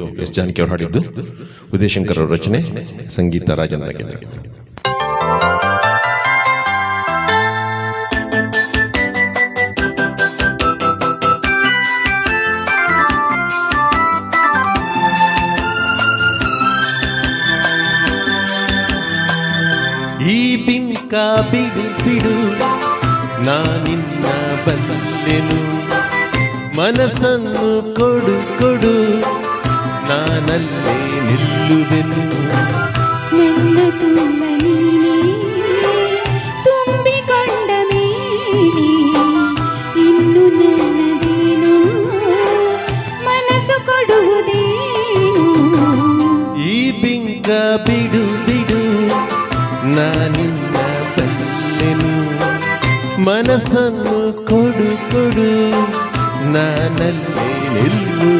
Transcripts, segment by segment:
S. Janaki ಅವರು ಹಾಡಿದ್ದು ಉದಯಶಂಕರ್ ಅವರ ರಚನೆ ಸಂಗೀತ ರಾಜನ್ ಈ ಬಿಂಕ ಬಿಡು ಬಿಡು ನಾನಿನ್ನ ಬಲ್ಲೆನು ಮನಸ್ಸನ್ನು ಕೊಡು ಕೊಡು. ನಾನಲ್ಲೇ ನಿಲ್ಲುವೆನು. ನನ್ನ ತುಂಬ ನೀನೇ ತುಂಬಿಕೊಂಡ ಮೇಲೆ ಇನ್ನು ನನ್ನದೇನು? ಮನಸ್ಸು ಕೊಡುವುದೇನು? ಈ ಬಿಂಗ ಬಿಡು ಬಿಡು ನಾನಿನ್ನ ಬಲ್ಲೆನು ಮನಸ್ಸನ್ನು ಕೊಡು ಕೊಡು ನಾನಲ್ಲೇ ನಿಲ್ಲುವೆನು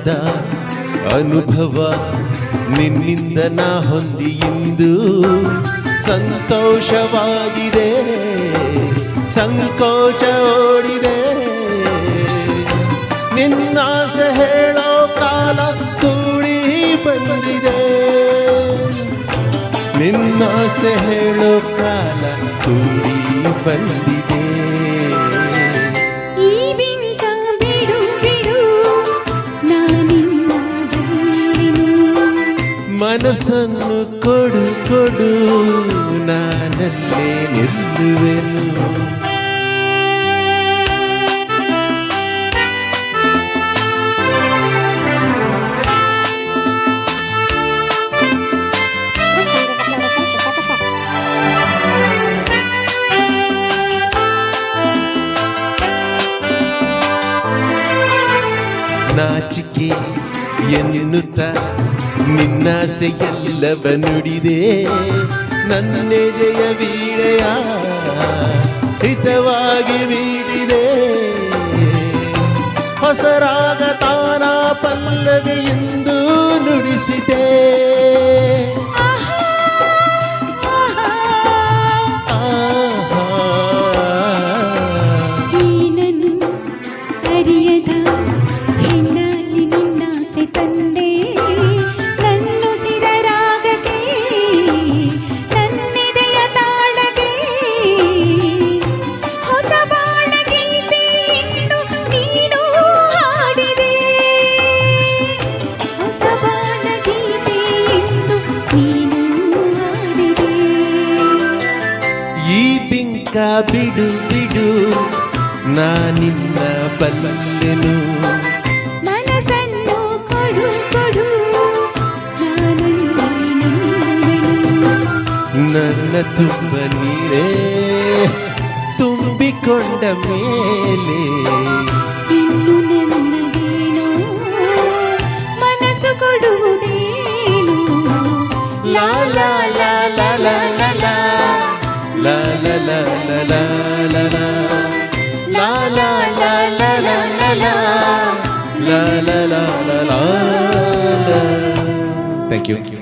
ಕಾಣದ ಅನುಭವ ನಿನ್ನಿಂದ ನಾ ಹೊಂದಿ ಇಂದು ಸಂತೋಷವಾಗಿದೆ, ಸಂಕೋಚ ಓಡಿದೆ. ನಿನ್ನಾಸೆ ಹೇಳೋ ಕಾಲ ಕೂಡಿ ಬಂದಿದೆ. ನಿನ್ನಾಸೆ ಹೇಳೋ ಕಾಲ ಕೂಡಿ ಬಂದಿದೆ. ಮನಸ್ಸನ್ನು ಕೊಡು ಕೊಡು ನಾನಲ್ಲೇ ನಿಲ್ಲುವೆನು ನಾಚಿಕೆ ಎನ್ನುತ್ತ ನಿನ್ನಾಸೆಯೆಲ್ಲವ ನುಡಿದೆ ನನ್ನ ಜಯ ವೀಣೆಯ ಹಿತವಾಗಿ ಬೀಡಿದೆ ಹೊಸರಾಗ ತಾನ ಪಲ್ಲವಿ ಎಂದು ನುಡಿಸಿದೆ. ಅರಿಯದ ಈ ಬಿಂಕ ಬಿಡು ಬಿಡು ನಾನಿನ್ನ ಬಲ್ಲೆನು ಮನಸ್ಸನ್ನು ಕೊಡು ಕೊಡು ನನ್ನ ತುಂಬ ನೀರೇ ತುಂಬಿಕೊಂಡ ಮೇಲೆ. ಇನ್ನು ನನ್ನದೇನೋ ಮನಸ್ಸು ಕೊಡುವುದೇನು. ಲಾ la la la la la la la la la la Thank you. Thank you.